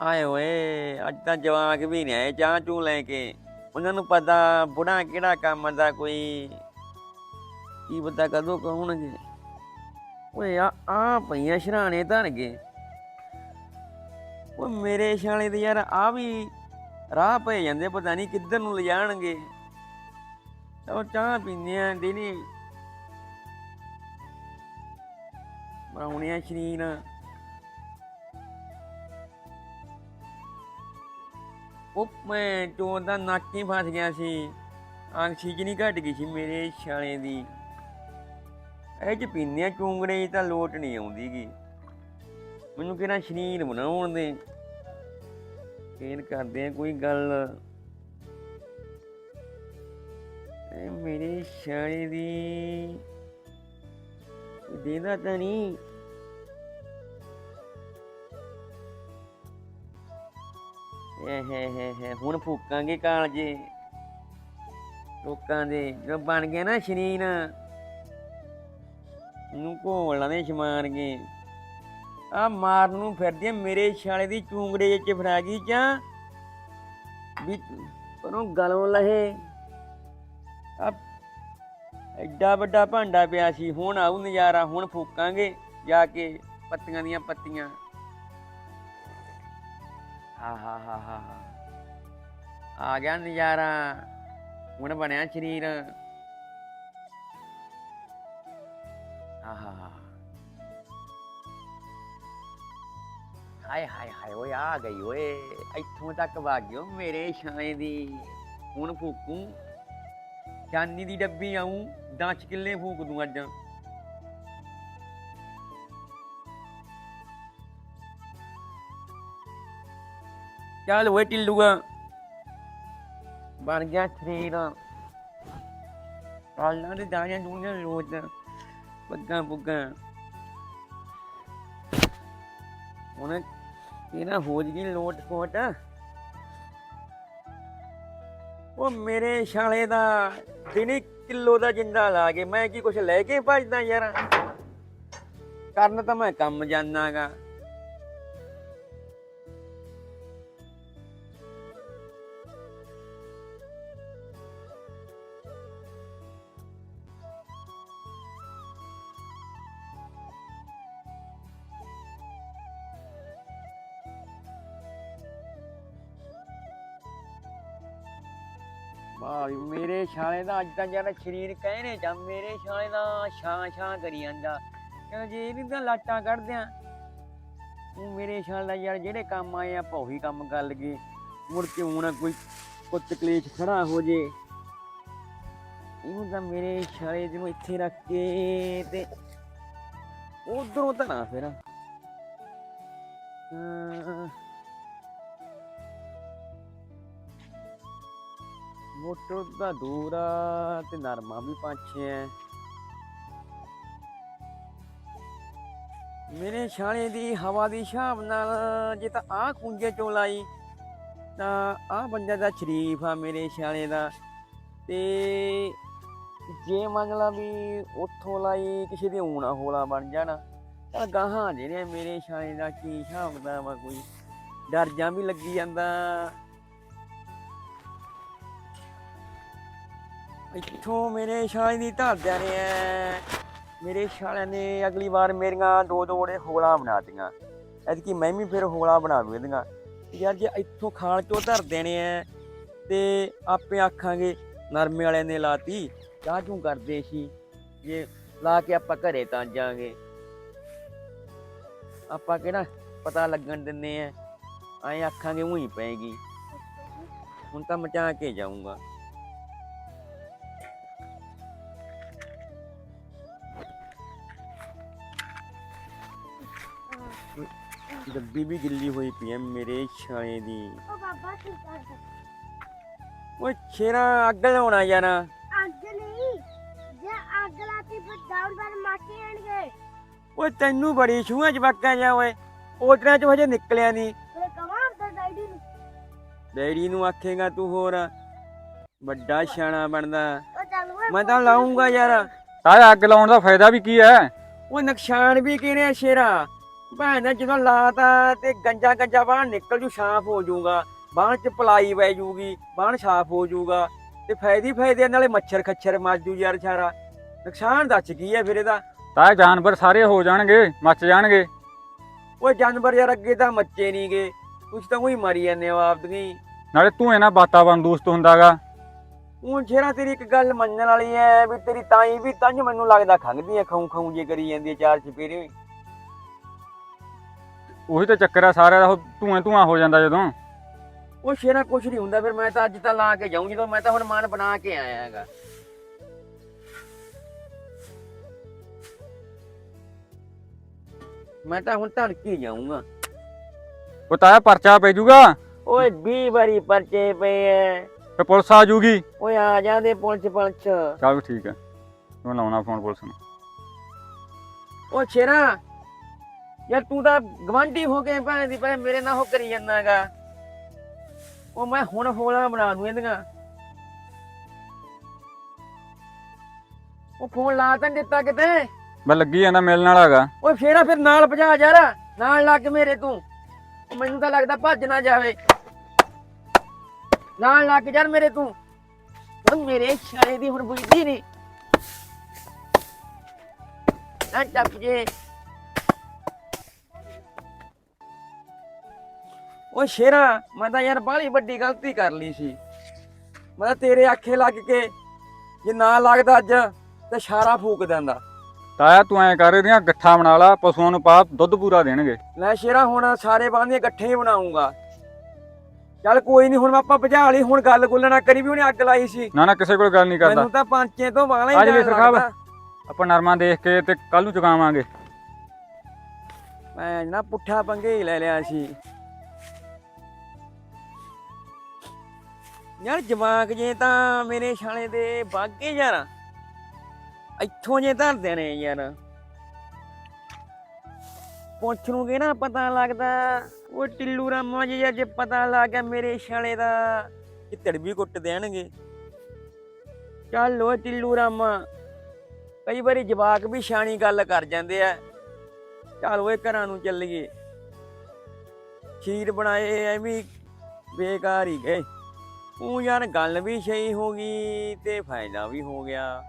ਆਏ ਓਏ ਅੱਜ ਤਾਂ ਜਵਾਕ ਵੀ ਨਹੀਂ ਆਏ, ਚਾਹ ਚੂ ਲੈ ਕੇ। ਉਹਨਾਂ ਨੂੰ ਪਤਾ, ਬੁੜਾ ਕਿਹੜਾ ਕੰਮ ਦਾ ਕੋਈ? ਕੀ ਪਤਾ ਕਦੋਂ ਕਹਣਗੇ। ਓਏ, ਆ ਆ ਪਈਆਂ ਸ਼ਰਾਣੇ ਧਰਗੇ ਓ ਮੇਰੇ ਛਾਲੇ ਦੇ ਯਾਰ ਆ ਵੀ ਰਾਹ ਪਏ ਜਾਂਦੇ, ਪਤਾ ਨਹੀਂ ਕਿੱਧਰ ਨੂੰ ਲਿਜਾਣਗੇ। ਉਹ ਚਾਹ ਪੀਂਦੇ ਆ ਦਿਨੇ ਬਣਾਉਣੀਆਂ ਸ਼ਰੀਰ। ਉਹ ਮੈਂ ਚੋਰ ਦਾ ਨੱਕ ਹੀ ਫਸ ਗਿਆ ਸੀ। ਆਕਸੀਜਨ ਘਟ ਗਈ ਸੀ ਮੇਰੇ ਛਾਲੇ ਦੀ। ਇਹ ਚ ਪੀਂਦੇ ਚੁੰਗੜੇ ਤਾਂ ਲੋਟ ਨਹੀਂ ਆਉਂਦੀਗੀ। ਮੈਨੂੰ ਕਿਹੜਾ ਸ਼ਰੀਰ ਬਣਾਉਣ ਦੇ। ਫੇਰ ਕਰਦੇ ਆ ਕੋਈ ਗੱਲ। ਇਹ ਮੇਰੇ ਛਾਲੇ ਦੀ। ਦੇਦਾ ਤਾਂ ਨਹੀਂ। ਇਹ ਹੈ ਹੈ ਹੈ। ਹੁਣ ਫੂਕਾਂਗੇ ਕਾਲਜੇ ਲੋਕਾਂ ਦੇ ਜੋ ਬਣ ਗਿਆ ਨਾ ਸ਼ਰੀਰ ਨੂੰ ਘੋਲਾਂ ਦੇ ਸ਼ਮਾਰਗੇ ਆ ਮਾਰਨ ਨੂੰ ਫਿਰਦੀ ਆ, ਮੇਰੇ ਛਾਲੇ ਦੀ ਚੂੰਗੜੇ ਚ ਫੜਾ ਗਈ ਜਾਂ ਵੀ ਪਰੋਂ ਗਲੋਂ ਲਹੇ। ਆ ਐਡਾ ਵੱਡਾ ਭਾਂਡਾ ਪਿਆ ਸੀ, ਹੁਣ ਆਉ ਨਜ਼ਾਰਾ, ਹੁਣ ਫੂਕਾਂਗੇ ਜਾ ਕੇ ਪੱਤੀਆਂ ਦੀਆਂ ਪੱਤੀਆਂ। ਹਾ ਹਾ ਹਾ ਹਾ ਹਾ। ਆ ਗਿਆ ਨਜ਼ਾਰਾ। ਹੁਣ ਬਣਿਆ ਸਰੀਰ। ਆਹਾ ਹਾਏ ਹਾਏ ਹਾਏ, ਓਏ, ਆ ਗਈ ਓਏ। ਇੱਥੋਂ ਤੱਕ ਵਾਗਿਓ ਮੇਰੇ ਛਾਏ ਦੀ। ਹੁਣ ਫੂਕੂ। ਚਾਨੀ ਦੀ ਡੱਬੀ ਆਉਂ 10 ਕਿੱਲੇ ਫੂਕ ਦੂੰ ਅੱਜ। ਚੱਲ ਓਏ ਟਿੱਲੂਆ ਬਣ ਗਿਆ ਸਰੀਰ। ਕਾਲਾਂ ਦੇ ਦਾਣਿਆਂ ਦੂਣਿਆਂ ਲੋਟ ਪੱਗਾਂ ਪੁੱਗਾਂ ਹੁਣ ਇਹਨਾਂ ਹੋ ਗਈ ਲੋਟ ਕੋਟ ਉਹ ਮੇਰੇ ਛਾਲੇ ਦਾ ਦਿਨੇ ਕਿਲੋ ਦਾ ਜਿੰਦਾ ਲਾ ਕੇ ਮੈਂ ਕੀ ਕੁਛ ਲੈ ਕੇ ਭੱਜਦਾ ਯਾਰ। ਕਰਨ ਤਾਂ ਮੈਂ ਕੰਮ ਜਾਣਾਗਾ। ਵਾਹ ਵੀ ਮੇਰੇ ਛਾਲੇ ਦਾ ਅੱਜ ਤਾਂ ਯਾਰ ਸਰੀਰ ਕਹਿਣੇ ਜਾਂ ਮੇਰੇ ਛਾਲੇ ਦਾ ਛਾਂ ਛਾਂ ਕਰੀ ਜਾਂਦਾ। ਕਹਿੰਦਾ ਜੇ ਇਹਦੀ ਤਾਂ ਲਾਟਾਂ ਕੱਢਦੇ ਆ ਉਹ ਮੇਰੇ ਛਾਲੇ ਦਾ ਯਾਰ ਜਿਹੜੇ ਕੰਮ ਆਏ ਆਪਾਂ ਉਹੀ ਕੰਮ ਕਰ ਲਈਏ। ਮੁੜ ਕੇ ਹੁਣ ਕੋਈ ਕੁੱਤ ਕਲੇਸ਼ ਖੜਾ ਹੋ ਜੇ। ਇਹਨੂੰ ਤਾਂ ਮੇਰੇ ਛਾਲੇ ਨੂੰ ਇੱਥੇ ਰੱਖ ਕੇ ਤੇ ਉਧਰੋਂ ਧਣਾ ਫਿਰ। ਅਹ ਮੋਟਰ ਦਾ ਦੂਰ ਆ ਤੇ ਨਰਮਾ ਵੀ ਪਾਛੇ ਐ। ਮੇਰੇ ਛਾਲੇ ਦੀ ਹਵਾ ਦੀ ਹਿਸਾਬ ਨਾਲ ਜੇ ਤਾਂ ਆਹ ਖੁੰਝੇ ਚੋਂ ਲਾਈ, ਤਾਂ ਆਹ ਬੰਦਾ ਦਾ ਸ਼ਰੀਫ ਆ ਮੇਰੇ ਛਾਲੇ ਦਾ। ਤੇ ਜੇ ਮੰਨ ਲਾ ਵੀ ਉੱਥੋਂ ਲਾਈ ਕਿਸੇ ਦੇ ਊਣਾ ਹੋਲਾ ਬਣ ਜਾਣਾ, ਤਾਂ ਗਾਹਾਂ ਜਿਹੜੇ ਮੇਰੇ ਛਾਲੇ ਦਾ ਕੀ ਹਿਸਾਬ ਦਾ ਵਾ ਕੋਈ। ਡਰ ਜਾਂ ਵੀ ਲੱਗੀ ਜਾਂਦਾ। ਇੱਥੋਂ ਮੇਰੇ ਛਾਲੇ ਦੀ ਧਰਦਿਆਂ ਨੇ ਐ ਮੇਰੇ ਛਾਲਿਆਂ ਨੇ ਅਗਲੀ ਵਾਰ ਮੇਰੀਆਂ ਦੋ ਦੋ ੜੇ ਹੋਲਾ ਬਣਾ ਦਿੱਤੀਆਂ। ਐਤਕੀ ਮੈਂ ਵੀ ਫਿਰ ਹੋਲਾ ਬਣਾਵੇ ਦੂ ਯਾਰ ਜੇ ਇੱਥੋਂ ਖਾਣ ਚੋਂ ਧਰ ਦੇਣੇ ਐ ਤੇ ਆਪੇ ਆਖਾਂਗੇ, ਨਰਮੇ ਵਾਲਿਆਂ ਨੇ ਲਾਤੀ। ਚਾਹ ਚੂੰ ਕਰਦੇ ਸੀ। ਜੇ ਲਾ ਕੇ ਆਪਾਂ ਘਰੇ ਤਾਂ ਜਾਾਂਗੇ ਆਪਾਂ ਕਿਹੜਾ ਪਤਾ ਲੱਗਣ ਦਿੰਨੇ ਐ ਐਂ ਆਖਾਂਗੇ ਉਹੀ ਪਏਗੀ। ਹੁਣ ਤਾਂ ਮਚਾ ਕੇ ਜਾਊਂਗਾ। ਡੱਬੀ ਵੀ ਗਿੱਲੀ ਹੋਈ ਪਈ ਐ ਮੇਰੇ ਛਾਏ ਦੀ। ਉਹ ਬਾਬਾ ਕੀ ਕਰਦਾ ਓਏ ਛੇਰਾ ਅੱਗ ਲਾਉਣਾ ਯਾਰ। ਅੱਗ ਨਹੀਂ ਜੇ ਅੱਗ ਲਾਤੀ ਫਿਰ ਡਾਊਨ ਪਰ ਮਾਕੇ ਆਣਗੇ। ਓਏ ਤੈਨੂੰ ਬੜੀ ਛੂਹਾਂ ਜਵਾਕਾਂ ਜਾ ਓਏ ਪੋਟਰਿਆਂ ਚੋਂ ਹਜੇ ਨਿਕਲਿਆ ਨਹੀਂ ਫਿਰ ਕਮਾਂ ਤੇ ਡੈਡੀ ਨੂੰ? ਡੈਡੀ ਨੂੰ ਆਖੇਗਾ ਤੂੰ ਹੋਰ ਵੱਡਾ ਸਿਆਣਾ ਬਣਦਾ। ਉਹ ਚੱਲ ਓਏ ਮੈਂ ਤਾਂ ਲਾਉਂਗਾ ਯਾਰ। ਤਾਇਆ ਅੱਗ ਲਾਉਣ ਦਾ ਫਾਇਦਾ ਵੀ ਕੀ ਹੈ ਉਹ ਨੁਕਸਾਨ ਵੀ ਕਿਹਨੇ ਸ਼ੇਰਾ ਭੈਣ ਨੇ ਜਦੋਂ ਲਾਤਾ ਤੇ ਗੰਜਾ ਗੰਜਾ ਬਾਹਰ ਨਿਕਲ ਜੂ ਸਾਫ਼ ਹੋ ਜਾਊਗਾ ਬਾਹਰ ਚ ਪਲਾਈ ਪੈ ਜੂਗੀ ਬਾਹਰ ਸਾਫ਼ ਹੋ ਜਾਊਗਾ ਤੇ ਫਾਇਦੇ ਹੀ ਫਾਇਦੇ ਨਾਲੇ ਮੱਛਰ ਖੱਛਰ ਮਰ ਜੂ ਯਾਰ ਸਾਰਾ। ਨੁਕਸਾਨ ਦੱਸ ਕੀ ਹੈ ਫਿਰ ਇਹਦਾ? ਤਾਇਆ ਜਾਨਵਰ ਸਾਰੇ ਹੋ ਜਾਣਗੇ ਮੱਚ ਜਾਣਗੇ। ਉਹ ਜਾਨਵਰ ਯਾਰ ਅੱਗੇ ਤਾਂ ਮੱਚੇ ਨਹੀਂ ਗਏ ਕੁਛ ਤਾਂ ਉਹੀ ਮਰੀ ਜਾਂਦੇ ਆ ਆਪ ਦੀ ਨਾਲੇ ਤੂੰ ਇਹਨਾਂ ਵਾਤਾਵਰਨ ਦੂਸ਼ਤ ਹੁੰਦਾਗਾ। ਹੁਣ ਜਿਹੜਾ ਤੇਰੀ ਇੱਕ ਗੱਲ ਮੰਨਣ ਵਾਲੀ ਐ ਵੀ ਤੇਰੀ ਤਾਈ ਵੀ ਤਾਂ ਮੈਨੂੰ ਲੱਗਦਾ ਖੰਗਦੀ ਐ ਖਾਉ ਖਾਉ ਜੇ ਕਰੀ ਜਾਂਦੀ ਐ ਚਾਰ ਚਪੇਰੇ ਉਹੀ ਤਾਂ ਚੱਕਰ ਆ ਸਾਰਿਆਂ ਦਾ ਉਹ ਧੂਆਂ ਧੂਆਂ ਹੋ ਜਾਂਦਾ ਜਦੋਂ। ਉਹ ਸ਼ੇਰਾ ਕੁਛ ਨਹੀਂ ਹੁੰਦਾ ਫਿਰ ਮੈਂ ਤਾਂ ਅੱਜ ਤਾਂ ਲਾ ਕੇ ਜਾਊਂ ਜਦੋਂ ਮੈਂ ਤਾਂ ਹੁਣ ਮਨ ਬਣਾ ਕੇ ਆਇਆ ਹੈਗਾ। ਮੈਂ ਤਾਂ ਹੁਣ ਧੜਕੀ ਜਾਊਂਗਾ। ਉਹ ਤਾਇਆ ਪਰਚਾ ਪੈ ਜਾਊਗਾ ਓਏ 20 ਵਾਰੀ ਪਰਚੇ ਪਏ ਐ। ਤੇ ਪੁਲਿਸ ਆ ਜਾਊਗੀ ਓਏ ਆ ਜਾਂਦੇ ਪੁਲਿਸ ਪੁਲਿਸ। ਚੱਲ ਠੀਕ ਹੈ ਮੈਂ ਲਾਉਣਾ ਫੋਨ ਪੁਲਿਸ ਨੂੰ। ਓ ਸ਼ੇਰਾ ਯਾਰ ਤੂੰ ਤਾਂ ਗਵਾਂਢੀ ਹੋ ਕੇ ਭੈਣ ਦੀ ਭੈਣ ਮੇਰੇ ਨਾਲ ਹੋ ਕਰੀ ਜਾਂਦਾਗਾ। ਉਹ ਮੈਂ ਹੁਣ ਹੋਲਾ ਬਣਾ ਦੂੰ ਇਹਦੀਆਂ। ਉਹ ਫੋਨ ਲਾ ਤਾਂ ਨੀ ਦਿੱਤਾ ਕਿਤੇ। ਮੈਂ ਲੱਗੀ ਜਾਂਦਾ ਮਿਲਣ ਵਾਲਾ ਹੈਗਾ ਓਏ ਫੇਰਾ ਫਿਰ ਨਾਲ ਭਜਾ ਯਾਰ ਨਾਲ ਲੱਗ ਮੇਰੇ ਤੂੰ। ਉਹ ਮੈਨੂੰ ਤਾਂ ਲੱਗਦਾ ਭੱਜ ਨਾ ਜਾਵੇ। ਨਾਲ ਲੱਗ ਯਾਰ ਮੇਰੇ ਤੂੰ। ਉਹ ਮੇਰੇ ਛਾਲੇ ਦੀ ਹੁਣ ਬੁਝਦੀ ਨਹੀਂ ਨਾ ਟੱਪ ਜੇ। ਓ ਸ਼ੇਰਾ ਮੈਂ ਤਾਂ ਯਾਰ ਬਾਹਲੀ ਵੱਡੀ ਗਲਤੀ ਕਰ ਲਈ ਸੀ। ਮੈਂ ਤਾਂ ਤੇਰੇ ਆਖੇ ਲੱਗ ਕੇ ਜੇ ਨਾ ਲੱਗਦਾ ਅੱਜ ਤੇ ਛਾਰਾ ਫੂਕ ਦਿੰਦਾ। ਤਾਇਆ ਤੂੰ ਐ ਕਰ ਇਹਦੀਆਂ ਗੱਠਾਂ ਬਣਾ ਲਾ ਪਸ਼ੂਆਂ ਨੂੰ ਪਾ ਦੁੱਧ ਪੂਰਾ ਦੇਣਗੇ। ਲੈ ਸ਼ੇਰਾ ਹੁਣ ਸਾਰੇ ਬਾਂਦੀਆਂ ਇਕੱਠੇ ਹੀ ਬਣਾਉਂਗਾ। ਚੱਲ ਕੋਈ ਨਹੀਂ ਹੁਣ ਆਪਾਂ ਭਜਾ ਲਈ ਹੁਣ ਗੱਲ ਗੁੱਲ ਨਾ ਕਰੀ ਵੀ ਉਹਨੇ ਅੱਗ ਲਾਈ ਸੀ। ਨਾ ਨਾ ਕਿਸੇ ਕੋਲ ਗੱਲ ਨਹੀਂ ਕਰਦਾ। ਮੈਨੂੰ ਤਾਂ ਪੰਚੇ ਤੋਂ ਵਾਲਾ ਹੀ ਡਰ ਸਰਖਾਬ। ਆਪਾਂ ਨਰਮਾ ਦੇਖ ਕੇ ਤੇ ਕੱਲ ਨੂੰ ਚੁਕਾਵਾਂਗੇ। ਮੈਂ ਨਾ ਪੁੱਠਾ ਪੰਗੇ ਹੀ ਲੈ ਲਿਆ ਸੀ। ਯਾਰ ਜਵਾਕ ਜੇ ਤਾਂ ਮੇਰੇ ਛਾਲੇ ਦੇ ਬਾਗੇ ਯਾਰ। ਇੱਥੋਂ ਜੇ ਧਰਦੇ ਨੇ ਯਾਰ। ਪੁੱਛ ਲੂਗੇ ਨਾ, ਪਤਾ ਲੱਗਦਾ, ਉਹ ਟਿੱਲੂ ਰਾਮਾ ਜੀ ਯਾਰ ਜੇ ਪਤਾ ਲੱਗ ਗਿਆ ਮੇਰੇ ਛਾਲੇ ਦਾ ਕਿੱਤੜ ਵੀ ਕੁੱਟ ਦੇਣਗੇ। ਚੱਲ ਉਹ ਟਿੱਲੂ ਰਾਮਾ, ਕਈ ਵਾਰੀ ਜਵਾਕ ਵੀ ਸ਼ਾਨੀ ਗੱਲ ਕਰ ਜਾਂਦੇ ਆ। ਚੱਲ ਓਏ ਘਰਾਂ ਨੂੰ ਚੱਲੀਏ। ਖੀਰ ਬਣਾਏ, ਐਵੇਂ ਬੇਕਾਰ ਹੀ ਗਏ। ਉਹ ਯਾਰ ਗੱਲ ਵੀ ਸਹੀ ਹੋ ਗਈ ਤੇ ਫਾਇਦਾ ਵੀ ਹੋ ਗਿਆ।